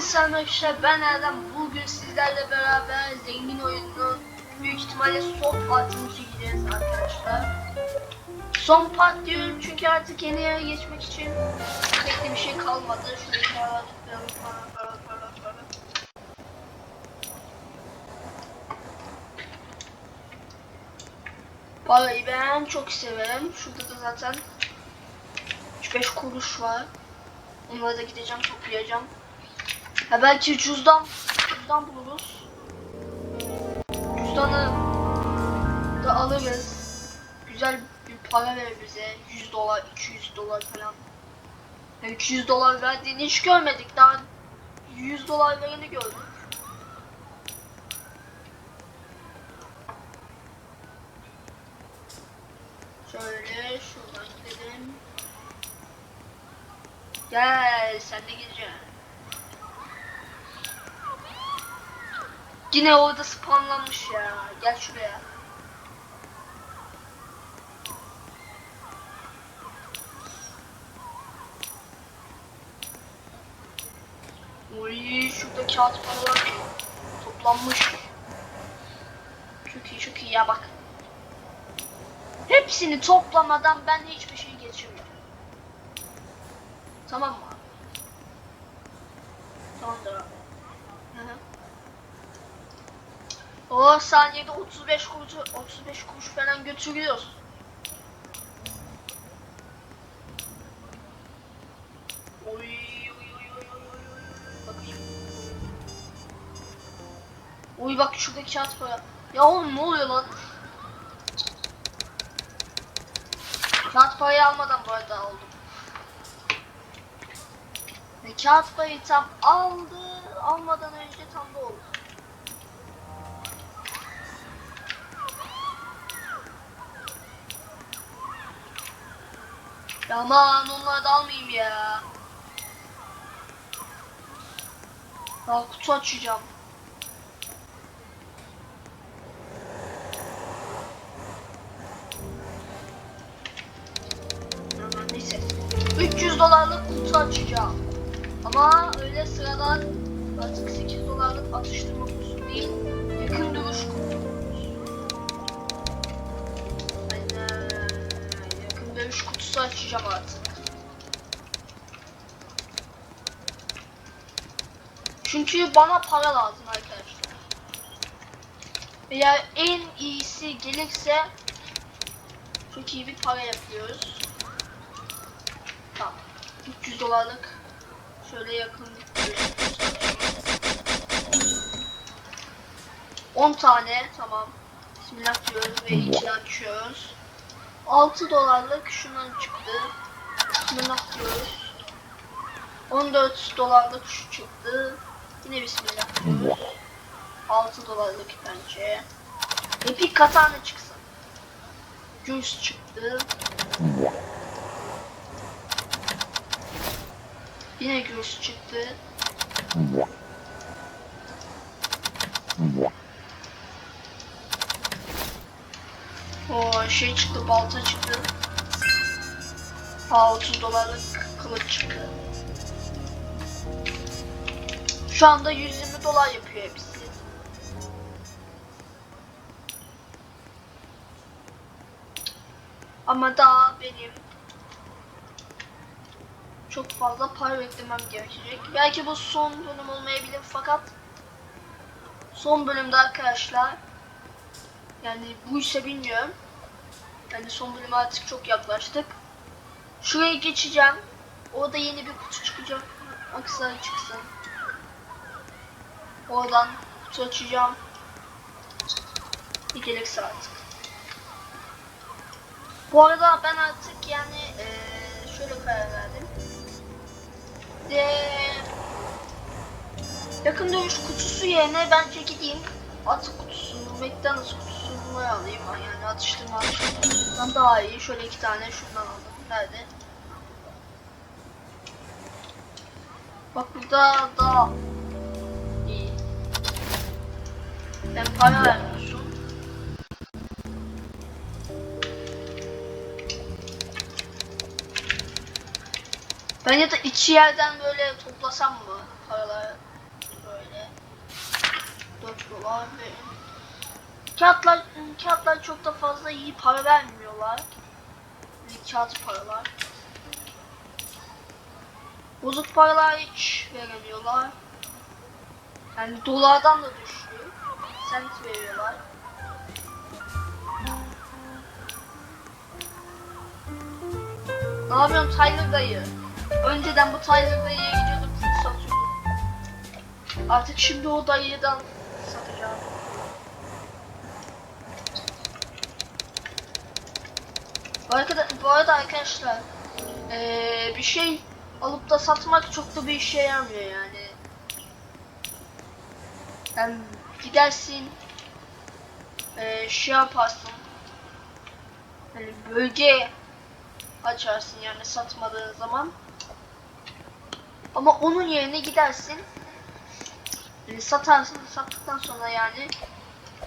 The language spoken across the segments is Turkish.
Selam arkadaşlar ben Erdem bugün sizlerle beraber zengin oyununun büyük ihtimalle son partini çekeceğiz arkadaşlar? Son part diyorum çünkü artık yeni yere geçmek için pek de bir şey kalmadı. Şöyle para tıklayalım para para para para. Parayı ben çok severim. Şurada da zaten 3-5 kuruş var. Onları da gideceğim toplayacağım. Ha belki cüzdan, cüzdan buluruz. Cüzdanı da alırız. Güzel bir para verir bize. 100 dolar, 200 dolar falan. Ya 200 dolar verdiğini hiç görmedik. Daha 100 dolar vereni gördük. Şöyle şuradan gidelim. Gel sen de gideceksin. Yine orada spawnlanmış ya. Gel şuraya. Oy şurada kağıt paralar toplanmış. Çok iyi çok iyi ya bak. Hepsini toplamadan ben hiçbir şey geçirmiyorum. Tamam mı? Tamamdır abi. O saniyede 35 kuruş 35 kuruş falan götürüyoruz. Oy. Bakayım. Oy bak şurada kağıt para. Ya oğlum ne oluyor lan? Kağıt parayı almadan bu arada aldım. Ve kağıt parayı tam aldı, almadan önce tam da oldu. Aman onları da almayayım ya. Ya kutu açacağım. Aman neyse. 300 dolarlık kutu açacağım. Ama öyle sıradan artık 8 dolarlık atıştırma kutusu değil, yakın dövüş kutusu açacağım artık. Çünkü bana para lazım arkadaşlar. Eğer en iyisi gelirse çok iyi bir para yapıyoruz. Tamam. 300 dolarlık Şöyle yakın bir 10 tane tamam. Bismillah diyoruz ve içini açıyoruz. 6 dolarlık şundan çıktı. Bismillah diyoruz. 14 dolarlık şu çıktı. Yine bismillah diyoruz. 6 dolarlık bence. Epic katana çıksın. Juice çıktı. Yine göğüs çıktı. O şey çıktı, balta çıktı. Ha 30 dolarlık kılıç çıktı. Şu anda 120 dolar yapıyor hepsi. Ama daha benim çok fazla para beklemem gerekecek. Belki bu son bölüm olmayabilir fakat son bölümde arkadaşlar yani bu ise bilmiyorum. Yani son bölüme artık çok yaklaştık. Şuraya geçeceğim. Orada yeni bir kutu çıkacak. Aksarı çıksın. Oradan kutu açacağım. Bir gelirse artık. Bu arada ben artık yani eee, şöyle karar verdim. De yakın dövüş kutusu yerine bence gideyim atı kutusu, McDonald's kutusunu alayım yani atıştırma atıştırmadan daha iyi. Şöyle iki tane şundan aldım. Nerede? Bak burada daha iyi. Ben para vermiyorsun. Ben ya da içi yerden böyle toplasam mı paraları? 4 dolar ve kağıtlar kağıtlar çok da fazla iyi para vermiyorlar. Kağıt paralar. Bozuk paralar hiç veremiyorlar. Yani dolardan da düşüyor. Sent veriyorlar. Ne yapıyorsun Tyler dayı? Önceden bu Tyler dayıya gidiyordum full satıyordum. Artık şimdi o dayıdan satacağım. Bu arada, bu arada arkadaşlar eee, bir şey alıp da satmak çok da bir işe yaramıyor yani. Yani gidersin eee, şey yaparsın hani bölge açarsın yani satmadığın zaman. Ama onun yerine gidersin yani satarsın sattıktan sonra yani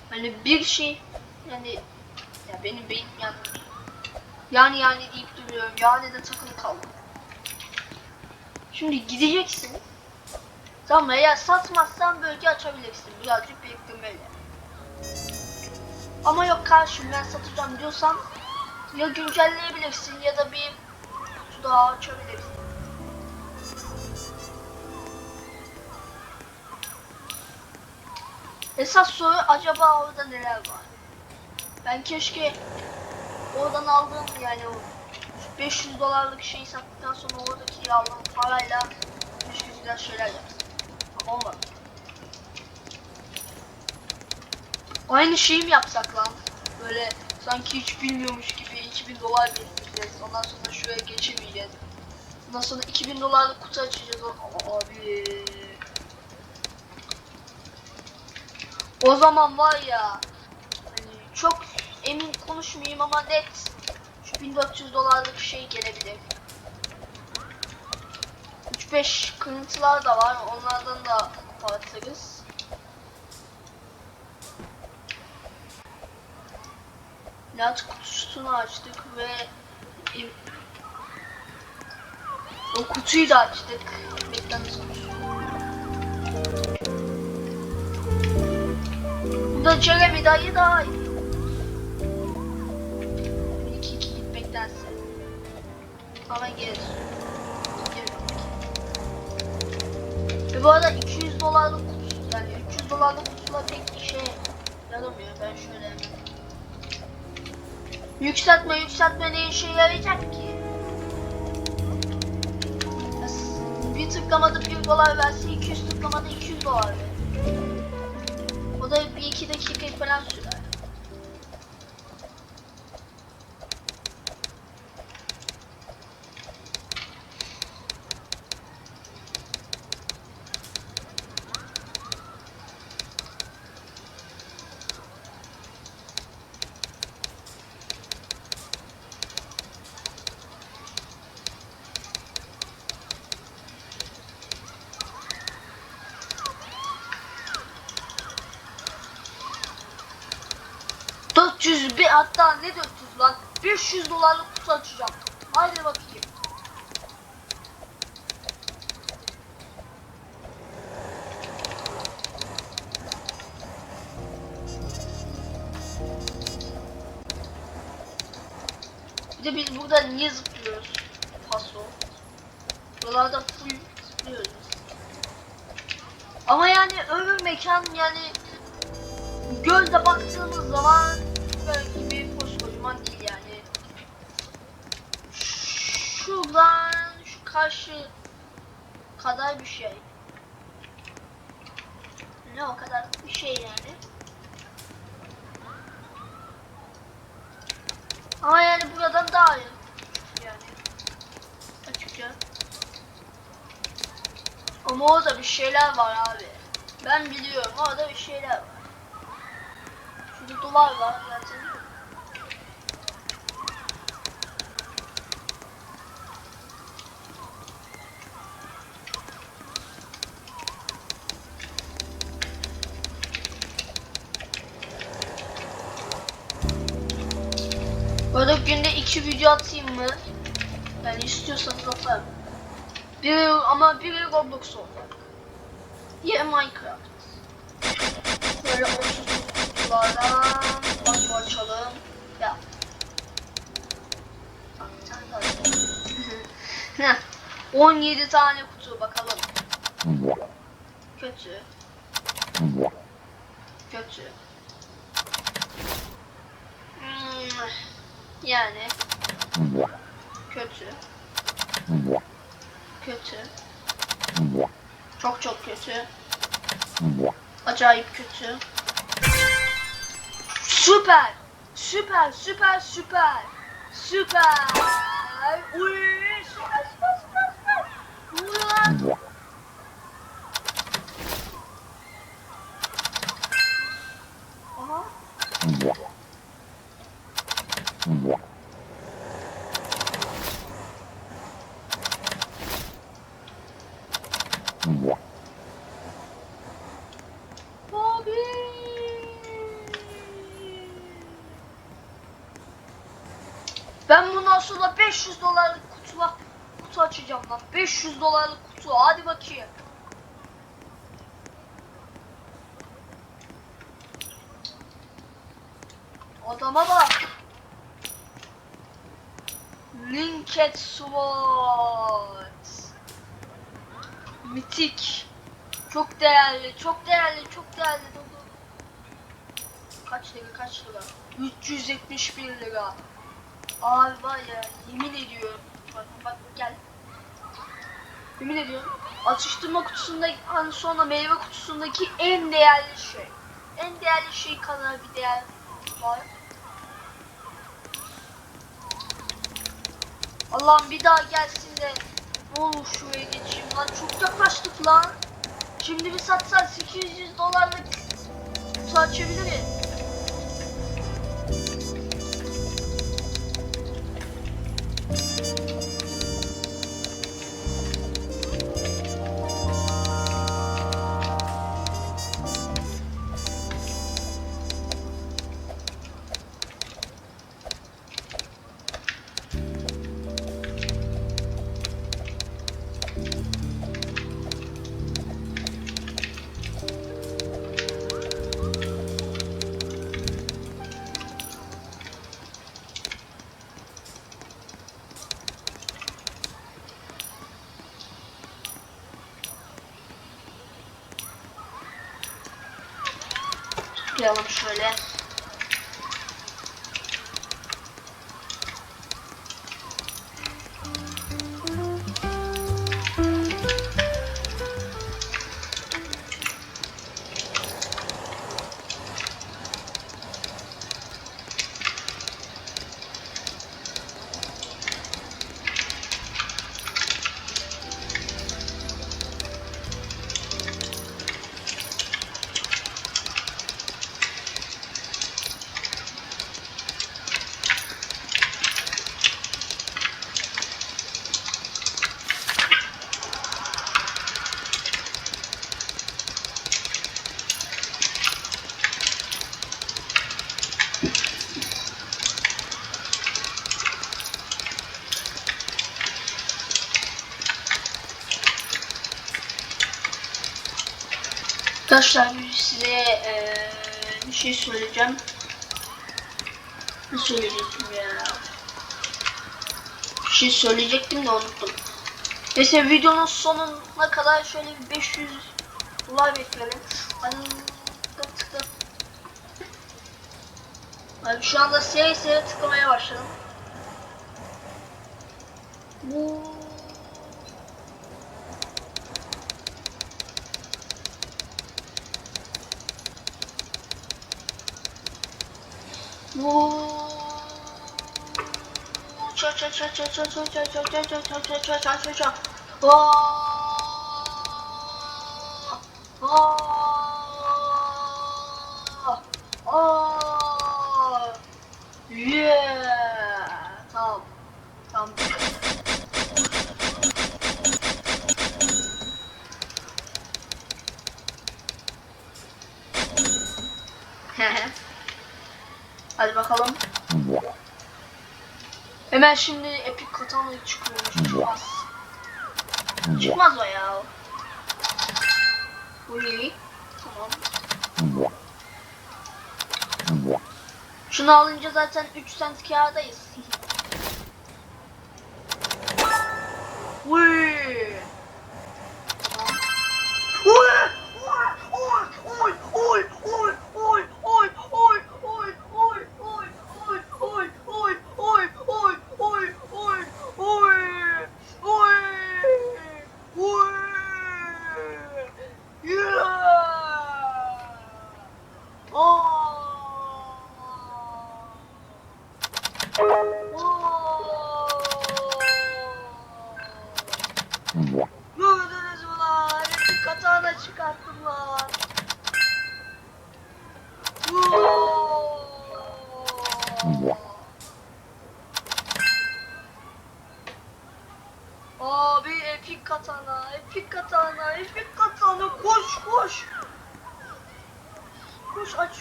hani bir şey yani ya benim beynim yani yani yani deyip duruyorum yani de takılı kaldım. Şimdi gideceksin. Tamam eğer satmazsan bölge açabilirsin birazcık biriktirmeyle. Ama yok karşım ben satacağım diyorsan ya güncelleyebilirsin ya da bir daha açabilirsin. Esas soru acaba orada neler var? Ben keşke oradan aldığım yani o 500 dolarlık şeyi sattıktan sonra oradaki aldığım parayla keşke güzel şeyler yapsam. Ama olmadı. Aynı şeyi mi yapsak lan? Böyle sanki hiç bilmiyormuş gibi 2000 dolar biriktireceğiz. Ondan sonra şuraya geçemeyeceğiz. Ondan sonra 2000 dolarlık kutu açacağız. O- Abi. O zaman var ya hani çok emin konuşmayayım ama net şu 1400 dolarlık şey gelebilir. 3-5 kırıntılar da var. Onlardan da kapatırız. İlaç kutusunu açtık ve o kutuyu da açtık. Bekleniz kutusu. Bunda Jeremy dayı daha Ama gelir. Ve bu arada 200 dolarlık kutu yani 300 dolarlık kutular pek işe yaramıyor. Ben şöyle Yükseltme yükseltme ne işe yarayacak ki? Bir tıklamada 1 dolar verse 200 tıklamada 200 dolar verir. O da bir iki dakika falan sürer. Bir hatta ne 400 lan 500 dolarlık kutu açacağım. Haydi bakayım. Bir de biz burada niye zıplıyoruz? Paso. Buralarda full zıplıyoruz. Ama yani öbür mekan yani gözle baktığımız zaman karşı kadar bir şey. Ne o kadar bir şey yani. Ama yani buradan daha iyi. Yani. Açıkça. Ama orada bir şeyler var abi. Ben biliyorum orada bir şeyler var. Şurada dolar var zaten. Video atayım mı? Yani istiyorsanız atarım. Bir ama biri Roblox olacak. Diğeri Minecraft. Böyle 30 kutulardan nasıl açalım? Ya. Heh, 17 tane kutu bakalım. Kötü. Kötü. Hmm, yani kötü. Kötü. Çok çok kötü. Acayip kötü. Süper. Süper, süper, süper. Süper. Uy, süper, süper, süper, süper. Uy lan. Aha. Abi. Ben bundan sonra 500 dolarlık kutular kutu açacağım lan. 500 dolarlık kutu. Hadi bakayım. Adama bak. Linked Sword. Mitik. Çok değerli, çok değerli, çok değerli. Kaç lira, kaç lira? 371 lira. Abi var ya, yemin ediyorum. Bak, bak gel. Yemin ediyorum. Atıştırma kutusunda, hani sonra meyve kutusundaki en değerli şey. En değerli şey kadar bir değer var. Allah'ım bir daha gelsin de ne olur şuraya geçeyim lan. Çok yaklaştık lan. Şimdi bir satsan 800 dolarlık kutu açabiliriz. atlayalım şöyle. Arkadaşlar size eee, bir şey söyleyeceğim. Ne söyleyecektim ya? Bir şey söyleyecektim de unuttum. Neyse videonun sonuna kadar şöyle bir 500 dolar bekleyelim. Tıkla. Abi şu anda seri seri tıklamaya başladım. Bu 呜，唱唱唱唱唱唱唱唱唱唱唱唱唱唱，我，我，我，月。Hemen şimdi Epic Katana çıkıyor. Çıkmaz. Çıkmaz o ya. Bu iyi. Tamam. Şunu alınca zaten 3 cent kârdayız.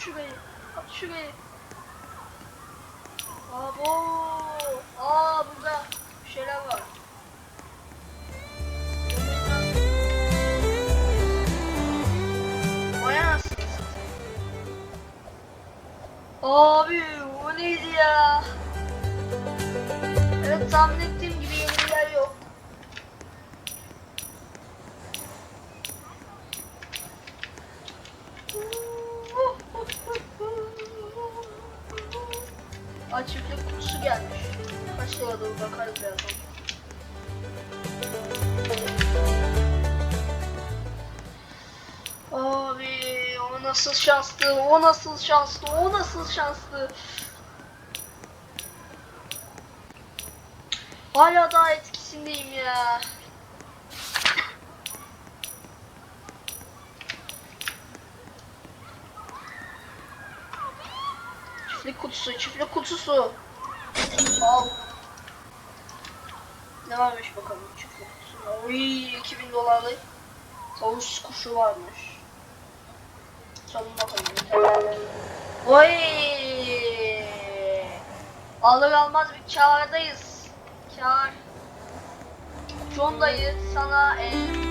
Şurayı. Aç şurayı. Abo. Aa burada bir şeyler var. Anasını satayım. Abi o neydi ya? Evet tahmin o nasıl şanslı, o nasıl şanslı. Hala daha etkisindeyim ya. Çiftlik kutusu, çiftlik kutusu. Al. Ne varmış bakalım çiftlik kutusunda. Oy 2000 dolarlık tavus kuşu varmış. Oy. Alır almaz bir kârdayız. Kâr. John dayı sana e,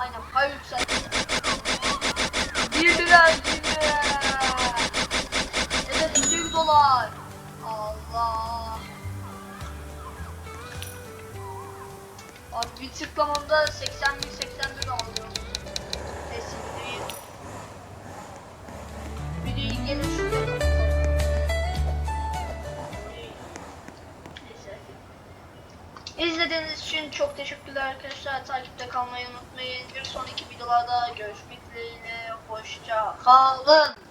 aynen pay yükseldi. Bir direnci mi? Evet 200 dolar. Allah. Abi bir tıklamamda 80 bin için çok teşekkürler arkadaşlar. Takipte kalmayı unutmayın. Bir sonraki videolarda görüşmek dileğiyle. Hoşça kalın.